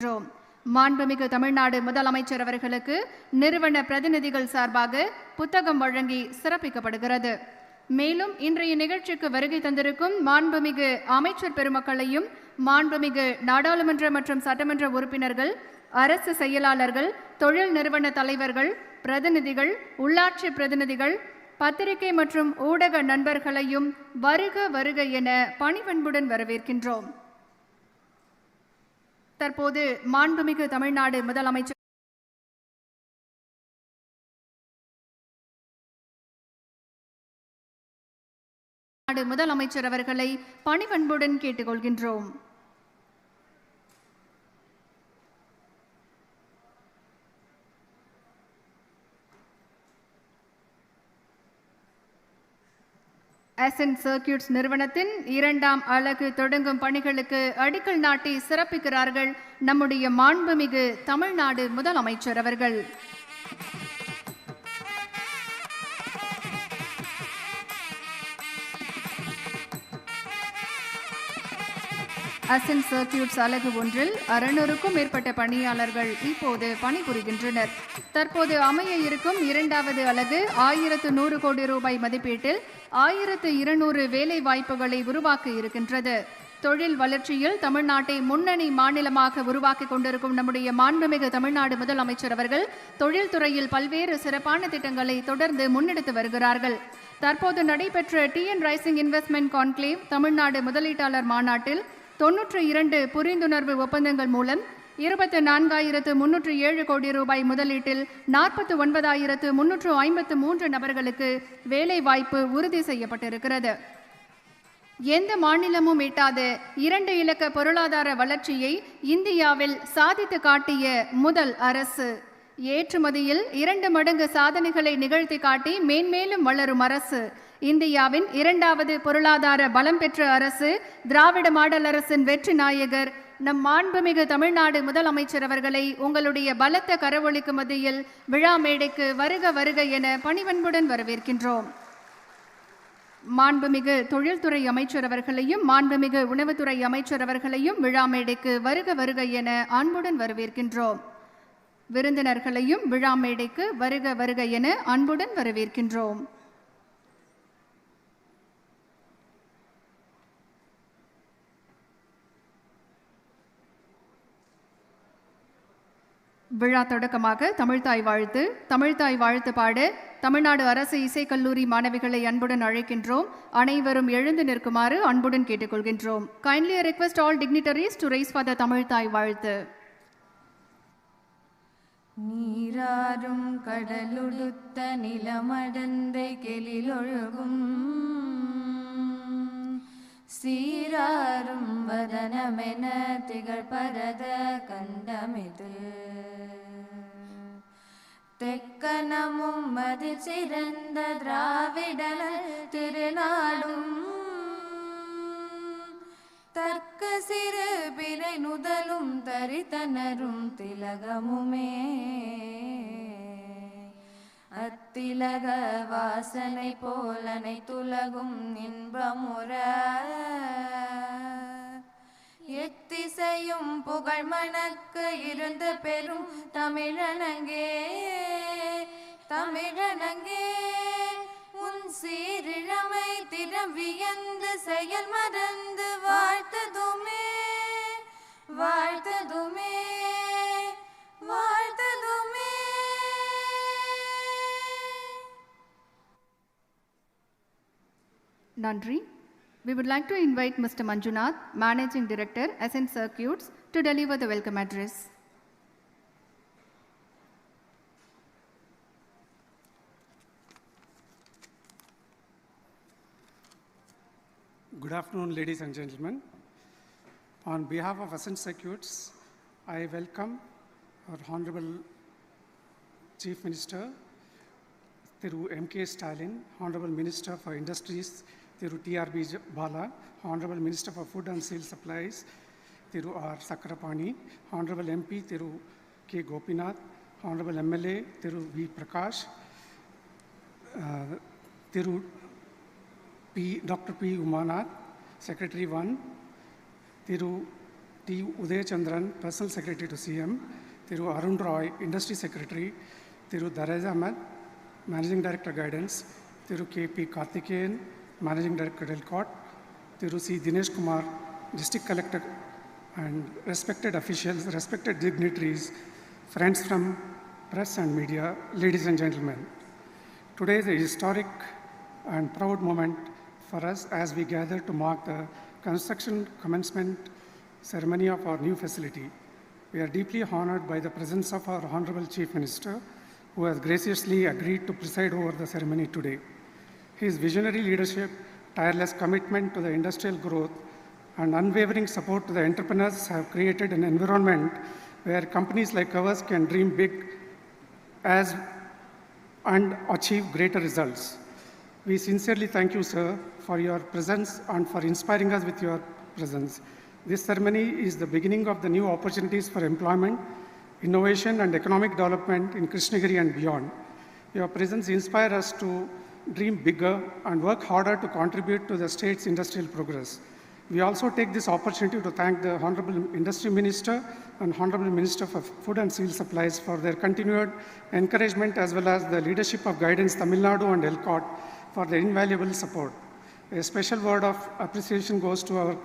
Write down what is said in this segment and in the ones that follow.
வருகின்றோம். மாண்புமிகு தமிழ்நாடு முதலமைச்சர் அவர்களுக்கு நிறுவன பிரதிநிதிகள் சார்பாக புத்தகம் வழங்கி சிறப்பிக்கப்படுகிறது மேலும் இன்றைய நிகழ்ச்சிக்கு வருகை தந்திருக்கும் மாண்புமிகு அமைச்சர் பெருமக்களையும் மாண்புமிகு நாடாளுமன்ற மற்றும் சட்டமன்ற உறுப்பினர்கள் அரசு செயலாளர்கள் தொழில் நிறுவன தலைவர்கள் பிரதிநிதிகள் உள்ளாட்சி பிரதிநிதிகள் பத்திரிகை மற்றும் ஊடக நண்பர்களையும் வருக வருக என பணிவன்புடன் வரவேற்கின்றோம் தற்போது மாண்புமிகு தமிழ்நாடு முதலமைச்சர் நாடு முதலமைச்சர் அவர்களை பணிவன்புடன் கேட்டுக்கொள்கின்றோம். அசன் சர்க்கியூட்ஸ் நிறுவனத்தின் இரண்டாம் அலகு தொடங்கும் பணிகளுக்கு அடிக்கல் நாட்டி சிறப்பிக்கிறார்கள் நம்முடைய மாண்புமிகு தமிழ்நாடு முதலமைச்சர் அவர்கள். அசன் சர்க்கியூட்ஸ் அலகு ஒன்றில் அறுநூறுக்கும் மேற்பட்ட பணியாளர்கள் இப்போது பணிபுரிகின்றனர். தற்போது அமைய இருக்கும் இரண்டாவது அலகு ஆயிரத்து நூறு கோடி ரூபாய் மதிப்பீட்டில் ஆயிரத்து இருநூறு வேலை வாய்ப்புகளை உருவாக்க இருக்கின்றது. தொழில் வளர்ச்சியில் தமிழ்நாட்டை முன்னணி மாநிலமாக உருவாக்கி கொண்டிருக்கும் நம்முடைய மாண்புமிகு தமிழ்நாடு முதலமைச்சர் அவர்கள் தொழில்துறையில் பல்வேறு சிறப்பான திட்டங்களை தொடர்ந்து முன்னெடுத்து வருகிறார்கள். தற்போது நடைபெற்ற TN rising investment conclave Tamil Nadu முதலீட்டாளர் மாநாட்டில் தொன்னூற்று இரண்டு புரிந்துணர்வு ஒப்பந்தங்கள் மூலம் இருபத்து நான்காயிரத்து முன்னூற்று ஏழு கோடி ரூபாய் முதலீட்டில் நாற்பத்து ஒன்பதாயிரத்து முன்னூற்று ஐம்பத்து மூன்று நபர்களுக்கு வேலை வாய்ப்பு உறுதி செய்யப்பட்டிருக்கிறது. எந்த மாநிலமும் எட்டாத இரண்டு இலக்க பொருளாதார வளர்ச்சியை இந்தியாவில் சாதித்து காட்டிய முதல் அரசு. ஏற்றுமதியில் இரண்டு மடங்கு சாதனைகளை நிகழ்த்தி காட்டி மேன்மேலும் வளரும் அரசு. இந்தியாவின் இரண்டாவது பொருளாதார பலம் பெற்ற அரசு திராவிட மாடல் அரசின் வெற்றி நாயகர். நம் மாண்புமிகு தமிழ்நாடு முதலமைச்சர் அவர்களை உங்களுடைய பலத்த கரவொலிக்கு மத்தியில் விழா மேடைக்கு வருக வருக என பணிவன்புடன் வரவேற்கின்றோம். மாண்புமிகு தொழில்துறை அமைச்சர் அவர்களையும் மாண்புமிகு உணவுத்துறை அமைச்சர் அவர்களையும் விழா மேடைக்கு வருக வருக என அன்புடன் வரவேற்கின்றோம். விருந்தினர்களையும் விழா மேடைக்கு வருக வருக என அன்புடன் வரவேற்கின்றோம். விழா தொடக்கமாக தமிழ்தாய் வாழ்த்து தமிழ்தாய் வாழ்த்து பாட தமிழ்நாடு அரசு இசைக்கல்லூரி மாணவிகளை அன்புடன் அழைக்கின்றோம். அனைவரும் எழுந்து நிற்குமாறு அன்புடன் கேட்டுக்கொள்கின்றோம். Kindly request all dignitaries to rise for the Tamil Thai வாழ்த்து. நீராறும் கடலுடுத்த நிலமடந்தை கெளிலொழுகும் சீராரும் வதனமென திகழ்பரத கண்டமிது. தெக்கனமும் மதில் சிறந்த திராவிடல திருநாடும் தர்க்க சிறு பிறை நுதலும் தரித்தனரும் திலகமுமே. அத்திலக வாசனை போலனை துலகும் இன்பமுற. எத்திசையும் புகழ் மணக்க இருந்த பெரும் தமிழனங்கே தமிழனங்கே உன் சீரிழமை திறம் வியந்து செயல் மறந்து வாழ்த்ததுமே வாழ்த்ததுமே. Nandri. We would like to invite Mr. Manjunath, Managing Director, Ascent Circuits, to deliver the welcome address. Good afternoon, ladies and gentlemen. On behalf of Ascent Circuits, I welcome our Honorable Chief Minister, through M.K. Stalin, Honorable Minister for Industries, Thiru T.R.B. Bala, Honorable Minister for Food and Sale Supplies, Thiru R. Sakrapani, Honorable MP, Thiru K. Gopinath, Honorable MLA, Thiru V. Prakash, uh, Thiru P. Dr. P. Umanath, Secretary 1, Thiru T. Udayachandran, Personal Secretary to CM, Thiru Arun Roy, Industry Secretary, Thiru Daraj Ahmed, Managing Director Guidance, Thiru K.P. Karthikeyan, Managing Director Delcott, Thiru C. Dinesh Kumar, District Collector, and respected officials, respected dignitaries, friends from press and media, ladies and gentlemen. Today is a historic and proud moment for us as we gather to mark the construction commencement ceremony of our new facility. We are deeply honored by the presence of our Honorable Chief Minister, who has graciously agreed to preside over the ceremony today. His visionary leadership, tireless commitment to the industrial growth, and unwavering support to the entrepreneurs have created an environment where companies like ours can dream big as and achieve greater results. We sincerely thank you, sir, for your presence and for inspiring us with your presence. This ceremony is the beginning of the new opportunities for employment, innovation, and economic development in Krishnagiri and beyond. Your presence inspires us to dream bigger and work harder to contribute to the state's industrial progress. We also take this opportunity to thank the Honorable Industry Minister and Honorable Minister for Food and Civil Supplies for their continued encouragement as well as the leadership of Guidance Tamil Nadu and ELCOT for their invaluable support. A special word of appreciation goes to our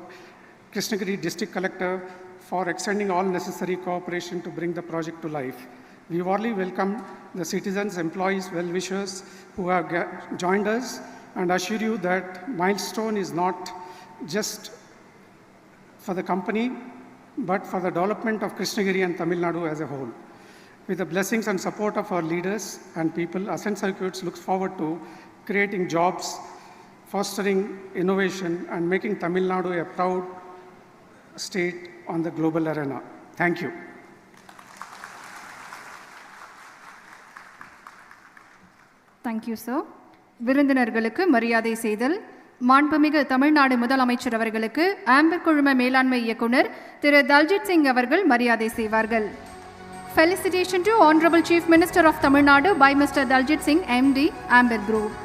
Krishnagiri District Collector for extending all necessary cooperation to bring the project to life. We warmly welcome the citizens, employees, well-wishers who have joined us and assure you that milestone is not just for the company, but for the development of Krishnagiri and Tamil Nadu as a whole. With the blessings and support of our leaders and people, Ascent Circuits looks forward to creating jobs, fostering innovation, and making Tamil Nadu a proud state on the global arena. Thank you. Thank you sir விருந்தினர்களுக்கு மரியாதை செய்தல். மாண்புமிகு தமிழ்நாடு முதலமைச்சர் அவர்களுக்கு Amber குழும மேலாண்மை இயக்குனர் திரு. தல்ஜித் சிங் அவர்கள் மரியாதை செய்வார்கள். Felicitation to honourable chief minister of Tamil Nadu by mister Daljit Singh MD Amber Group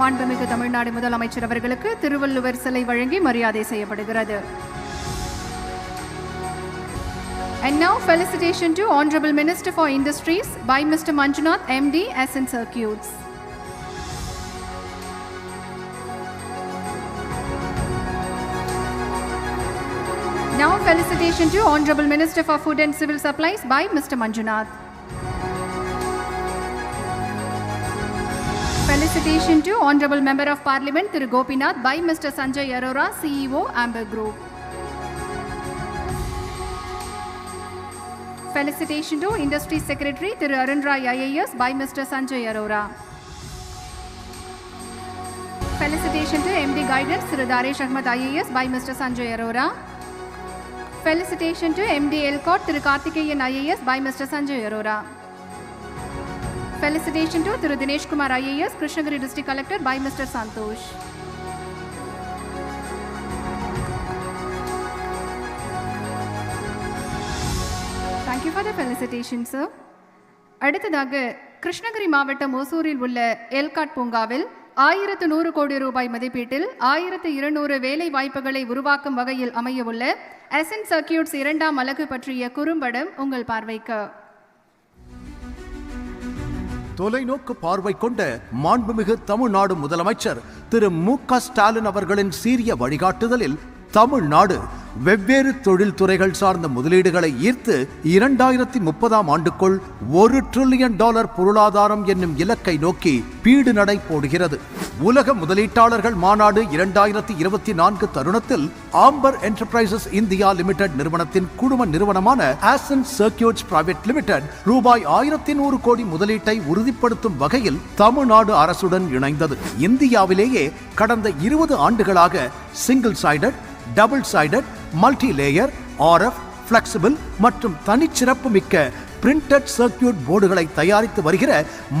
மாண்புமிகு தமிழ்நாடு முதலமைச்சர் அவர்களுக்கு திருவள்ளுவர் சிலை வழங்கி மரியாதை செய்யப்படுகிறது. And now felicitation to Honorable Minister for Industries by Mr. Manjunath MD SN Circuits. Now felicitation to Honorable Minister for Food and Civil Supplies by Mr. Manjunath. Felicitation to Honorable Member of Parliament Thiru Gopinath by Mr. Sanjay Arora, CEO Amber Group. Felicitation to industry secretary Thiru Arun Roy I A S by mister Sanjay Arora. Felicitation to M D guidance Thiru Daresh Ahmed I A S by mister Sanjay Arora. Felicitation to M D ELCOT Thiru Karthikeyan I A S by mister Sanjay Arora. Felicitation to Thiru Dinesh Kumar I A S Krishnagiri district collector by mister Santosh. You for the felicitation sir அடுத்ததாக கிருஷ்ணகிரி மாவட்டம் ஓசூரில் உள்ள எல்காட் பூங்காவில் ஆயிரத்து நூறு கோடி ரூபாய் மதிப்பீட்டில் ஆயிரத்து இருநூறு வேலை வாய்ப்புகளை உருவாக்கும் வகையில் அமையவுள்ள அசன் சர்க்கியூட்ஸ் இரண்டாம் அலகு பற்றிய குறும்படம் உங்கள் பார்வைக்கு. தொலைநோக்கு பார்வை கொண்ட மாண்புமிகு தமிழ்நாடு முதலமைச்சர் திரு மு க ஸ்டாலின் அவர்களின் சீரிய வழிகாட்டுதலில் தமிழ்நாடு வெவ்வேறு தொழில் துறைகள் சார்ந்த முதலீடுகளை ஈர்த்து இரண்டாயிரத்தி முப்பதாம் ஆண்டுக்குள் ஒரு டிரில்லியன் டாலர் பொருளாதாரம் என்னும் இலக்கை நோக்கி பீடு நடை போடுகிறது. உலக முதலீட்டாளர்கள் மாநாடு இரண்டாயிரத்தி இருபத்தி நான்கு தருணத்தில் ஆம்பர் என்டர்பிரைசஸ் இந்தியா லிமிடெட் நிறுவனத்தின் குழும நிறுவனமான ஆசன் சர்க்கியூட்ஸ் பிரைவேட் லிமிடெட் ரூபாய் ஆயிரத்தி நூறு கோடி முதலீட்டை உறுதிப்படுத்தும் வகையில் தமிழ்நாடு அரசுடன் இணைந்தது. இந்தியாவிலேயே கடந்த இருபது ஆண்டுகளாக single sided double sided multi layer RF flexible மற்றும் தனிச்சிறப்பு மிக்க பிரிண்டட் சர்க்கியூட் போர்டுகளை தயாரித்து வருகிற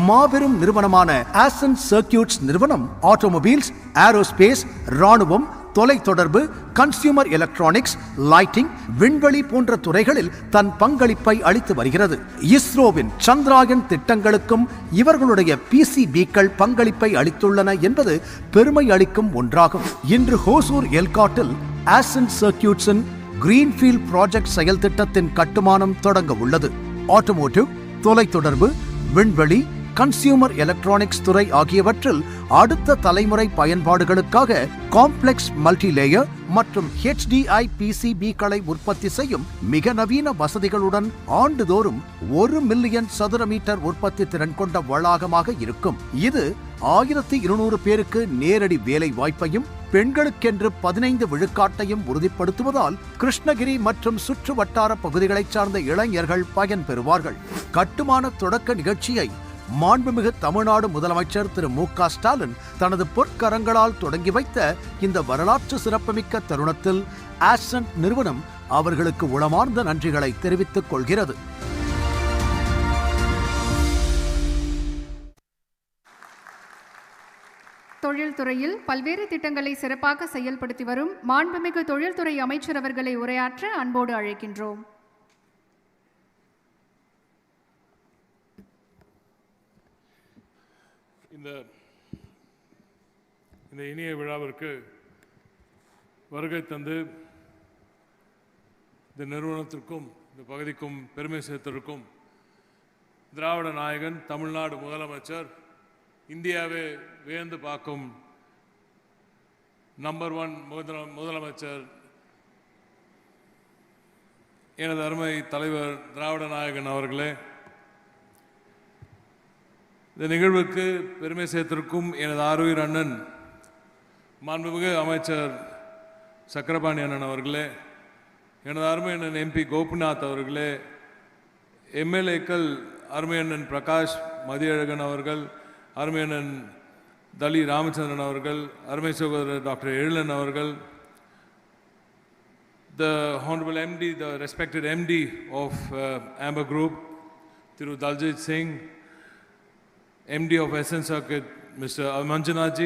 மாபெரும் நிறுவனமான ஆசன் சர்க்கியூட்ஸ் நிறுவனம் ஆட்டோமொபைல்ஸ் ஏரோஸ்பேஸ் ராணுவம் தொலைத்தொடர்பு கன்சியூமர் எலக்ட்ரானிக்ஸ் லைட்டிங் விண்வெளி போன்ற துறைகளில் தன் பங்களிப்பை அளித்து வருகிறது. இஸ்ரோவின் சந்திராயன் திட்டங்களுக்கும் இவர்களுடைய பிசிபிக்கள் பங்களிப்பை அளித்துள்ளன என்பது பெருமை அளிக்கும் ஒன்றாகும். இன்று ஹோசூர் எல்காட்டில் ஆசன் சர்க்கியூட்ஸின் கிரீன்ஃபீல்ட் ப்ராஜெக்ட் செயல் திட்டத்தின் கட்டுமானம் தொடங்க உள்ளது. ஆட்டோமோட்டிவ் தொலைத்தொடர்பு விண்வெளி கன்சியூமர் எலக்ட்ரானிக்ஸ் துறை ஆகியவற்றில் அடுத்த தலைமுறை பயன்பாடுகளுக்காக காம்ப்ளெக்ஸ் மல்டிலேயர் மற்றும் ஹெச்டிஐ பிசிபிக்களை உற்பத்தி செய்யும் மிக நவீன வசதிகளுடன் ஆண்டுதோறும் ஒரு மில்லியன் சதுர மீட்டர் உற்பத்தி திறன் கொண்ட வளாகமாக இருக்கும். இது ஆயிரத்தி இருநூறு பேருக்கு நேரடி வேலை வாய்ப்பையும் பெண்களுக்கென்று பதினைந்து விழுக்காட்டையும் உறுதிப்படுத்துவதால் கிருஷ்ணகிரி மற்றும் சுற்று வட்டார பகுதிகளைச் சார்ந்த இளைஞர்கள் பயன்பெறுவார்கள் கட்டுமான தொடக்க நிகழ்ச்சியை மாண்புமிகு தமிழ்நாடு முதலமைச்சர் திரு மு க ஸ்டாலின் தனது பொற்கரங்களால் தொடங்கி வைத்த இந்த வரலாற்று சிறப்புமிக்க தருணத்தில் ஆசன்ட் நிறுவனம் அவர்களுக்கு உளமார்ந்த நன்றிகளை தெரிவித்துக் கொள்கிறது. தொழில்துறையில் பல்வேறு திட்டங்களை சிறப்பாக செயல்படுத்தி வரும் மாண்புமிகு தொழில்துறை அமைச்சர் அவர்களை உரையாற்ற அன்போடு அழைக்கின்றோம். இந்த இந்த இனிய விழாவிற்கு வருகை தந்து இந்த நிறுவனத்திற்கும் இந்த பகுதிக்கும் பெருமை சேர்த்திருக்கும் திராவிட நாயகன் தமிழ்நாடு முதலமைச்சர் இந்தியாவை வியந்து பார்க்கும் நம்பர் ஒன் முதல முதலமைச்சர் எனது அருமை தலைவர் திராவிட நாயகன் அவர்களே இந்த நிகழ்வுக்கு பெருமை சேர்த்திருக்கும் எனது ஆருயிர் அண்ணன் மாண்புமிகு அமைச்சர் சக்கரபாணி அண்ணன் அவர்களே எனது அருமை அண்ணன் எம்பி கோபிநாத் அவர்களே எம்எல்ஏக்கள் அருமை அண்ணன் பிரகாஷ் மதியழகன் அவர்கள் அருமையண்ணன் தலி ராமச்சந்திரன் அவர்கள் அருமை சகோதரர் டாக்டர் எழிலன் அவர்கள் the honourable MD the respected MD of Amber Group Thiru Daljit Singh MD of of SN mister Mr.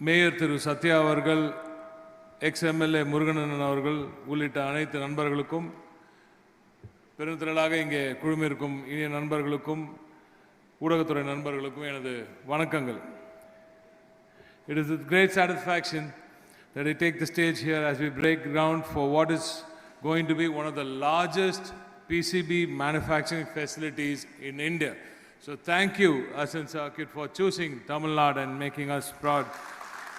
Mayor Thiru Sathya அவர்கள் எக்ஸ் எம்எல்ஏ முருகனன் அவர்கள் உள்ளிட்ட அனைத்து நண்பர்களுக்கும் பெருந்திரளாக இங்கே குழுமிருக்கும் இனிய நண்பர்களுக்கும் ஊடகத்துறை நண்பர்களுக்கும் எனது வணக்கங்கள் It is with great satisfaction that I take the stage here as we break ground for what is going to be one of the largest PCB manufacturing facilities in India. So thank you, Asan Circuit, for choosing Tamil Nadu and making us proud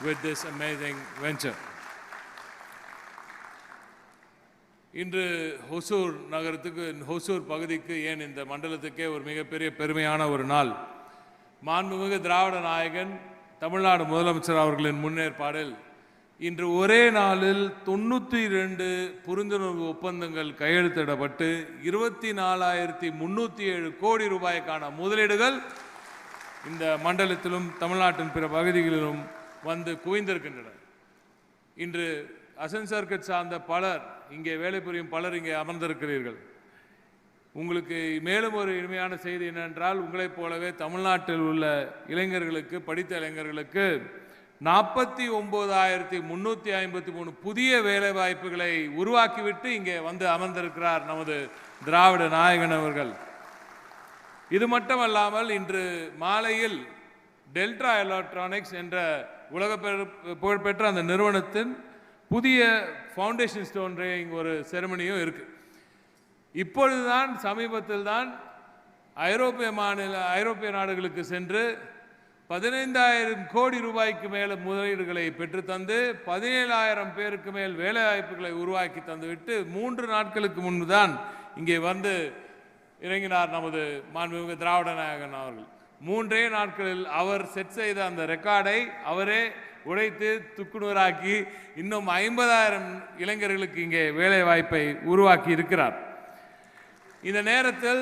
with this amazing venture. இன்று ஹொசூர் நகரத்துக்கு ஹொசூர் பகுதிக்கு ஏன் இந்த மண்டலத்துக்கே ஒரு மிகப்பெரிய பெருமையான ஒரு நாள்? மாண்புமிகு திராவிட நாயகன் தமிழ்நாடு முதலமைச்சர் அவர்களின் முன்னேற்பாடில் இன்று ஒரே நாளில் தொண்ணூற்றி ரெண்டு புரிந்துணர்வு ஒப்பந்தங்கள் கையெழுத்திடப்பட்டு இருபத்தி நாலாயிரத்தி முந்நூற்றி ஏழு கோடி ரூபாய்க்கான முதலீடுகள் இந்த மண்டலத்திலும் தமிழ்நாட்டின் பிற பகுதிகளிலும் வந்து குவிந்திருக்கின்றன. இன்று அசன் சர்க்கட் சார்ந்த பலர் இங்கே வேலை புரியும் பலர் இங்கே அமர்ந்திருக்கிறீர்கள். உங்களுக்கு மேலும் ஒரு இனிமையான செய்தி என்னென்றால் உங்களைப் போலவே தமிழ்நாட்டில் உள்ள இளைஞர்களுக்கு படித்த இளைஞர்களுக்கு நாற்பத்தி ஒம்போதாயிரத்தி முன்னூற்றி ஐம்பத்தி மூணு புதிய வேலைவாய்ப்புகளை உருவாக்கிவிட்டு இங்கே வந்து அமர்ந்திருக்கிறார் நமது திராவிட நாயகன் அவர்கள். இது மட்டுமல்லாமல் இன்று மாலையில் டெல்ட்ரா எலக்ட்ரானிக்ஸ் என்ற உலக புகழ்பெற்ற அந்த நிறுவனத்தின் புதிய ஃபவுண்டேஷன் ஸ்டோன் ரேயிங் ஒரு செரமனியும் இருக்குது இப்பொழுதுதான் சமீபத்தில் தான் ஐரோப்பிய மாநில ஐரோப்பிய நாடுகளுக்கு சென்று பதினைந்தாயிரம் கோடி ரூபாய்க்கு மேலே முதலீடுகளை பெற்றுத்தந்து பதினேழாயிரம் பேருக்கு மேல் வேலைவாய்ப்புகளை உருவாக்கி தந்துவிட்டு மூன்று நாட்களுக்கு முன்பு தான் இங்கே வந்து இறங்கினார் நமது மாண்புமிகு திராவிட நாயகன் அவர்கள். மூன்றே நாட்களில் அவர் செட் செய்த அந்த ரெக்கார்டை அவரே உடைத்து துக்குநூறாக்கி இன்னும் ஐம்பதாயிரம் இளைஞர்களுக்கு இங்கே வேலை வாய்ப்பை உருவாக்கி இருக்கிறார். இந்த நேரத்தில்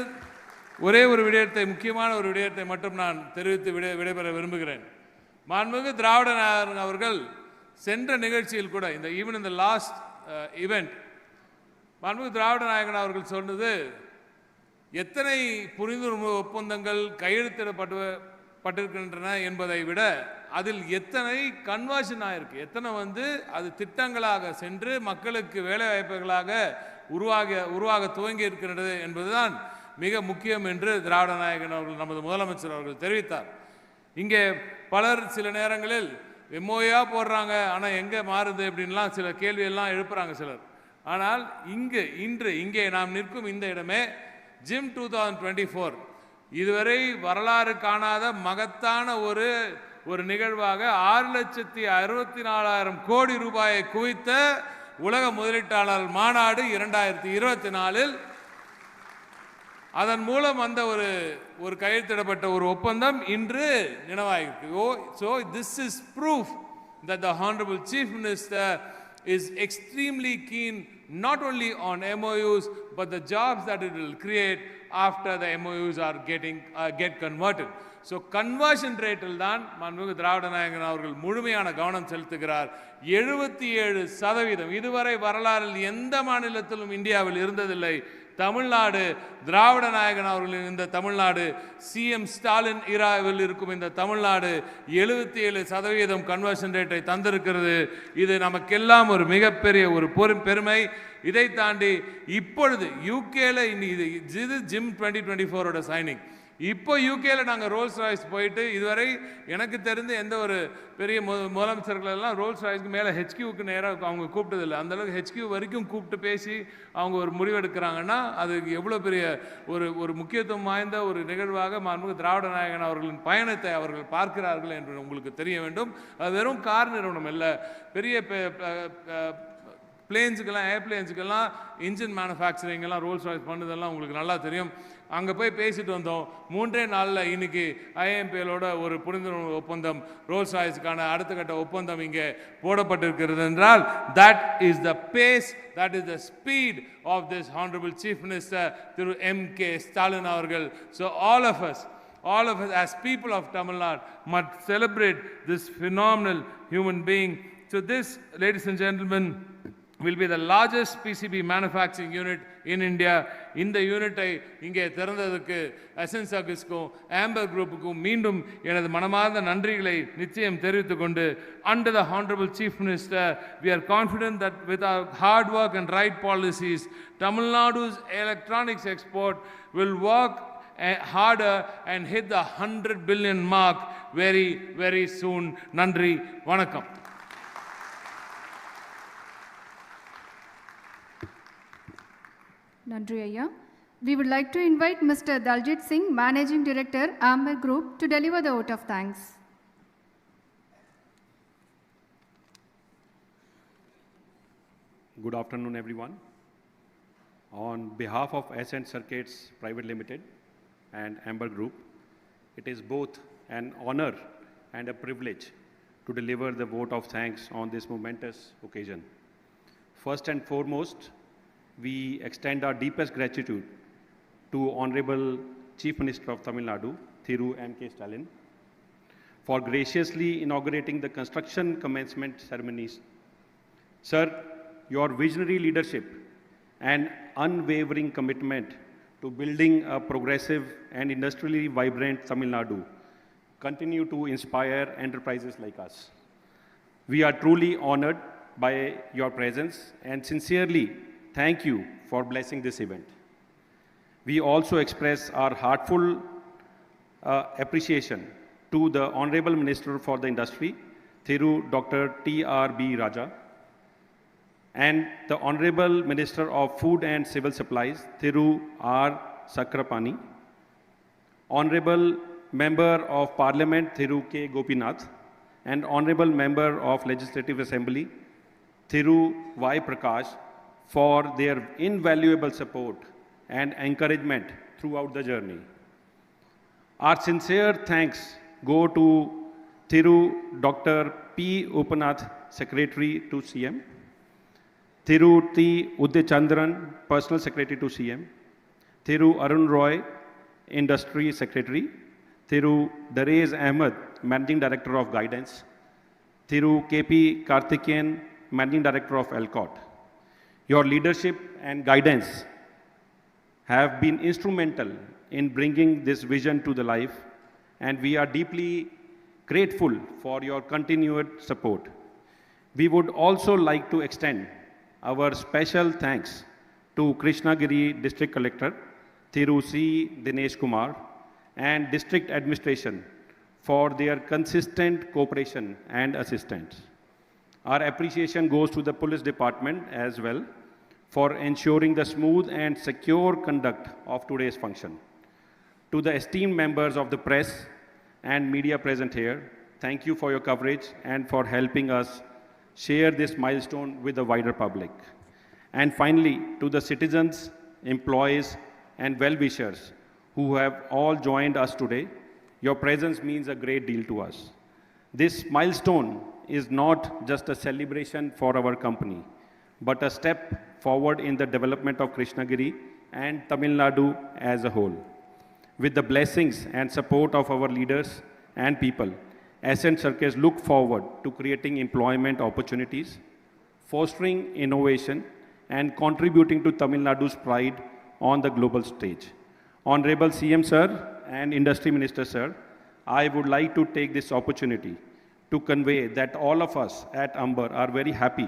ஒரே ஒரு விடயத்தை முக்கியமான ஒரு விடயத்தை மட்டும் நான் தெரிவித்து விடை விடைபெற விரும்புகிறேன். மாண்புமிகு திராவிட நாயகன் அவர்கள் சென்ற நிகழ்ச்சியில் கூட இந்த ஈவன் இந்த லாஸ்ட் இவெண்ட் மாண்புமிகு திராவிட நாயகன் அவர்கள் சொன்னது எத்தனை புரிந்துணர்வு ஒப்பந்தங்கள் கையெழுத்திடப்பட்டு பட்டிருக்கின்றன என்பதை விட அதில் எத்தனை கன்வர்ஷன் ஆயிருக்கு? எத்தனை வந்து அது திட்டங்களாக சென்று மக்களுக்கு வேலைவாய்ப்புகளாக உருவாக உருவாக துவங்கி இருக்கின்றது என்பதுதான் மிக முக்கியம் என்று திராவிட நாயகன் அவர்கள் நமது முதலமைச்சர் அவர்கள் தெரிவித்தார். இங்கே பலர் சில நேரங்களில் எம்ஓயா போடுறாங்க ஆனால் எங்கே மாறுது அப்படின்லாம் சில கேள்வியெல்லாம் எழுப்புறாங்க சிலர். ஆனால் இங்கு இன்று இங்கே நாம் நிற்கும் இந்த இடமே GIM two thousand twenty four. இதுவரை வரலாறு காணாத மகத்தான ஒரு ஒரு நிகழ்வாக ஆறு லட்சத்தி அறுபத்தி நாலாயிரம் கோடி ரூபாயை குவித்த உலக முதலீட்டாளர் மாநாடு இரண்டாயிரத்தி இருபத்தி நாலில் அதன் மூலம் வந்த ஒரு ஒரு கையெழுத்திடப்பட்ட ஒரு ஒப்பந்தம் இன்று நினைவாகிருக்கு ஓ so this is proof that the honourable chief minister is extremely keen not only on MOUs but the jobs that it will create after the MOUs are getting get get. So conversion ரேட்டில் தான் மாண்புமிகு திராவிட நாயகன் அவர்கள் முழுமையான கவனம் செலுத்துகிறார். எழுபத்தி ஏழு சதவீதம். இதுவரை வரலாறில் எந்த மாநிலத்திலும் இந்தியாவில் இருந்ததில்லை. தமிழ்நாடு திராவிட நாயகன் அவர்களின் இந்த தமிழ்நாடு சிஎம் ஸ்டாலின் இராவில் இருக்கும் இந்த தமிழ்நாடு எழுபத்தி ஏழு சதவீதம் கன்வர்ஷன் ரேட்டை தந்திருக்கிறது. இது நமக்கெல்லாம் ஒரு மிகப்பெரிய ஒரு பெரும் பெருமை. இதை தாண்டி இப்பொழுது யூகேல இது இது ஜிம் டுவெண்ட்டி டுவெண்ட்டி ஃபோரோட சைனிங் இப்போ யூகேல நாங்கள் ரோல்ஸ் ராய்ஸ் போயிட்டு இதுவரை எனக்கு தெரிந்து எந்த ஒரு பெரிய மு முதலமைச்சர்கள் எல்லாம் ரோல்ஸ் ராய்ஸ்க்கு மேலே ஹெச்கியூக்கு நேராக அவங்க கூப்பிட்டதில்லை. அந்தளவுக்கு ஹெச்கியூ வரைக்கும் கூப்பிட்டு பேசி அவங்க ஒரு முடிவெடுக்கிறாங்கன்னா அது எவ்வளோ பெரிய ஒரு ஒரு முக்கியத்துவம் வாய்ந்த ஒரு நிகழ்வாக மாண்புமிகு திராவிட நாயகன் அவர்களின் பயணத்தை அவர்கள் பார்க்கிறார்கள் என்று உங்களுக்கு தெரிய வேண்டும். அது வெறும் கார் நிறுவனம் இல்லை பெரிய பெ- பிளேன்ஸுக்கெல்லாம் ஏர்பிளேன்ஸுக்கெல்லாம் இன்ஜின் மேனுஃபேக்சரிங்கெல்லாம் ரோல்ஸ் ராய்ஸ் பண்ணதெல்லாம் உங்களுக்கு நல்லா தெரியும். அங்கே போய் பேசிட்டு வந்தோம் மூன்றே நாளில் இன்னைக்கு ஐஎம்பிஎலோட ஒரு புரிந்துணர்வு ஒப்பந்தம் ரோல்ஸ் ராய்ஸுக்கான அடுத்த கட்ட ஒப்பந்தம் இங்கே போடப்பட்டிருக்கிறது என்றால் that is the pace that is the speed of this honourable chief minister Thiru M K Stalin அவர்கள் so all of us all of us as people of Tamil Nadu must celebrate this phenomenal human being. So this, ladies and gentlemen, will be the largest PCB manufacturing unit in India இந்த யூனிட்டை இங்கே திறந்ததற்கு அசன்சாகிஸ்க்கும் Amber குரூப்புக்கும் மீண்டும் எனது மனமார்ந்த நன்றிகளை நிச்சயம் தெரிவித்துக் கொண்டு under the honourable chief minister we are confident that with our hard work and right policies Tamil Nadu's electronics export will work harder and hit the hundred billion mark very very soon நன்றி வணக்கம் Nandri Ayya. We would like to invite Mr. Daljit Singh, Managing Director, Amber Group, to deliver the vote of thanks. Good afternoon, everyone. On behalf of Ascent Circuits Private Limited and Amber Group, it is both an honor and a privilege to deliver the vote of thanks on this momentous occasion. First and foremost, we extend our deepest gratitude to Honorable Chief Minister of Tamil Nadu, Thiru M.K. Stalin, for graciously inaugurating the construction commencement ceremonies Sir, your visionary leadership and unwavering commitment to building a progressive and industrially vibrant Tamil Nadu continue to inspire enterprises like us. We are truly honored by your presence and sincerely thank you for blessing this event. We also express our heartful uh, appreciation to the Honorable Minister for the Industry, Thiru Dr. T.R.B. Raja, and the Honorable Minister of Food and Civil Supplies, Thiru R. Sakrapani, Honorable Member of Parliament, Thiru K. Gopinath, and Honorable Member of Legislative Assembly, Thiru Y. Prakash, for their invaluable support and encouragement throughout the journey. Our sincere thanks go to Thiru Dr. P. Upanath, Secretary to CM, Thiru T. Udechandran, Personal Secretary to CM, Thiru Arun Roy, Industry Secretary, Thiru Darez Ahmed, Managing Director of Guidance, Thiru KP Karthikeyan, Managing Director of ELCOT. Your leadership and guidance have been instrumental in bringing this vision to the life, and we are deeply grateful for your continued support. We would also like to extend our special thanks to Krishnagiri District Collector, Thiru C. Dinesh Kumar, and District Administration for their consistent cooperation and assistance. Our appreciation goes to the police department as well for ensuring the smooth and secure conduct of today's function. To the esteemed members of the press and media present here, thank you for your coverage and for helping us share this milestone with the wider public. And finally, to the citizens, employees, and well wishers who have all joined us today, your presence means a great deal to us. This milestone is not just a celebration for our company, but a step forward in the development of Krishnagiri and Tamil Nadu as a whole. With the blessings and support of our leaders and people, Ascent Circus look forward to creating employment opportunities, fostering innovation, and contributing to Tamil Nadu's pride on the global stage. Honorable CM Sir and Industry Minister Sir, I would like to take this opportunity to convey that all of us at Amber are very happy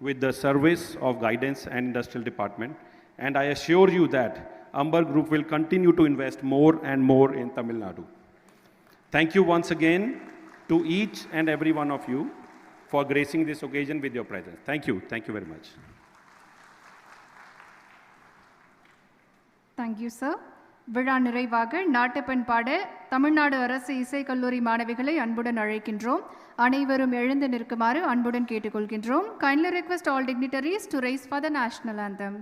with the service of guidance and industrial department. And I assure you that Amber Group will continue to invest more and more in Tamil Nadu. Thank you once again to each and every one of you for gracing this occasion with your presence. Thank you. Thank you very much. Thank you, sir. விழா நிறைவாக நாட்டுப்பண் பாட தமிழ்நாடு அரசு இசைக் கல்லூரி மாணவிகளை அன்புடன் அழைக்கின்றோம் அனைவரும் எழுந்து நிற்குமாறு அன்புடன் கேட்டுக்கொள்கின்றோம் kindly request all dignitaries to rise for the national anthem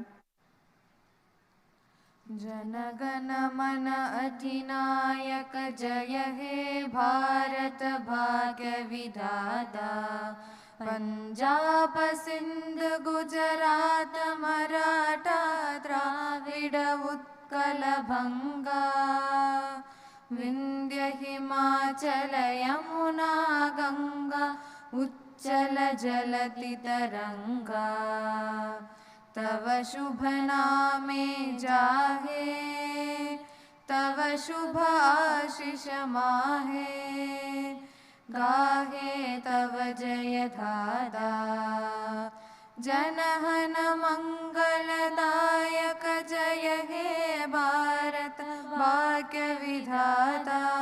जनगण मन अधिनायक जय हे भारत भाग्य विधाता पंजाब सिंध गुजरात मराठा द्राविड उत्कल उत्कलभङ्गा विन्द्य हिमाचलयमुना गङ्गा उच्चलजलतितरङ्गा तव शुभनामे जाहे, तव शुभाशिषमाहे। गाहे तव जय जयधादा। जनहन मङ्गलदा i Maranatha.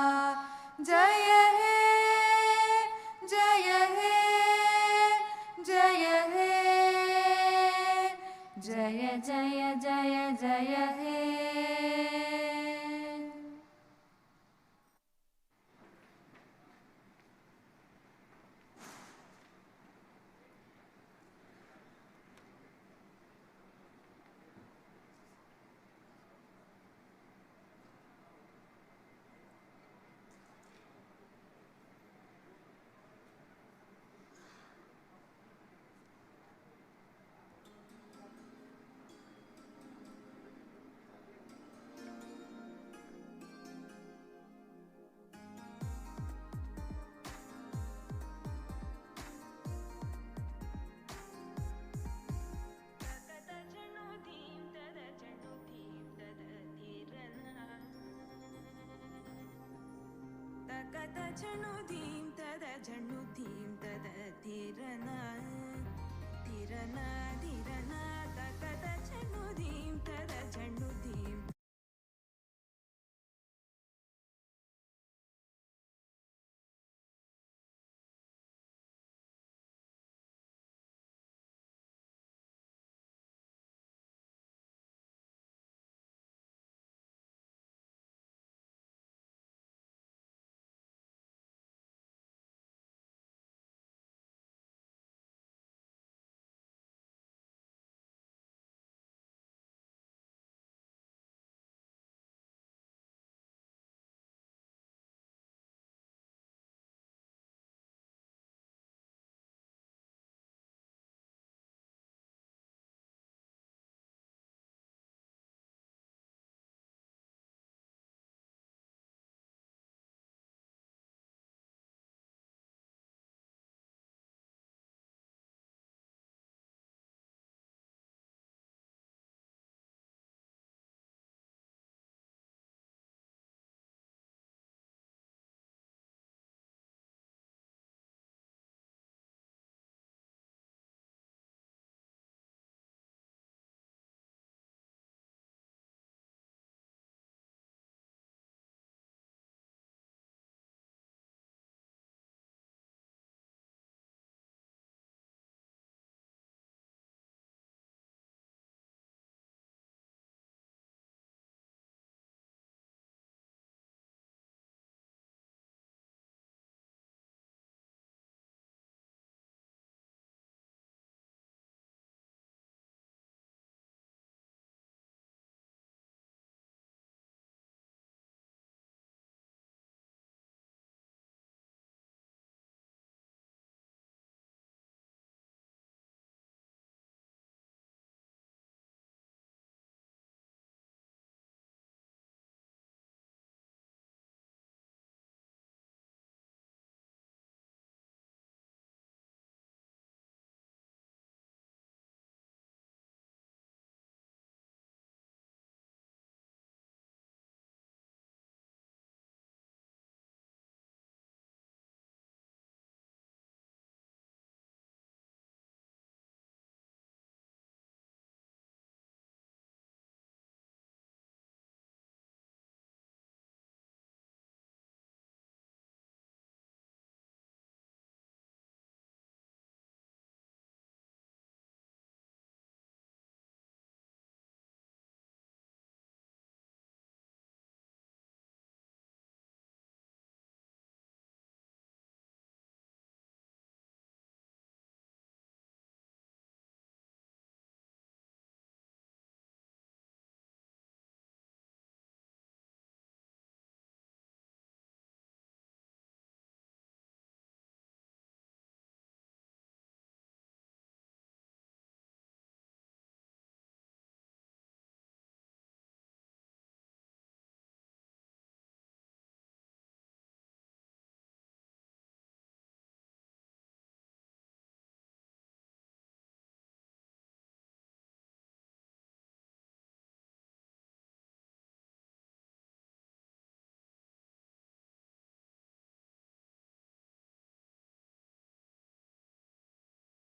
कदा जनुीं तदा झण्डु दीं तदा तिरना तिरना धीरना तदा जनुीं तदा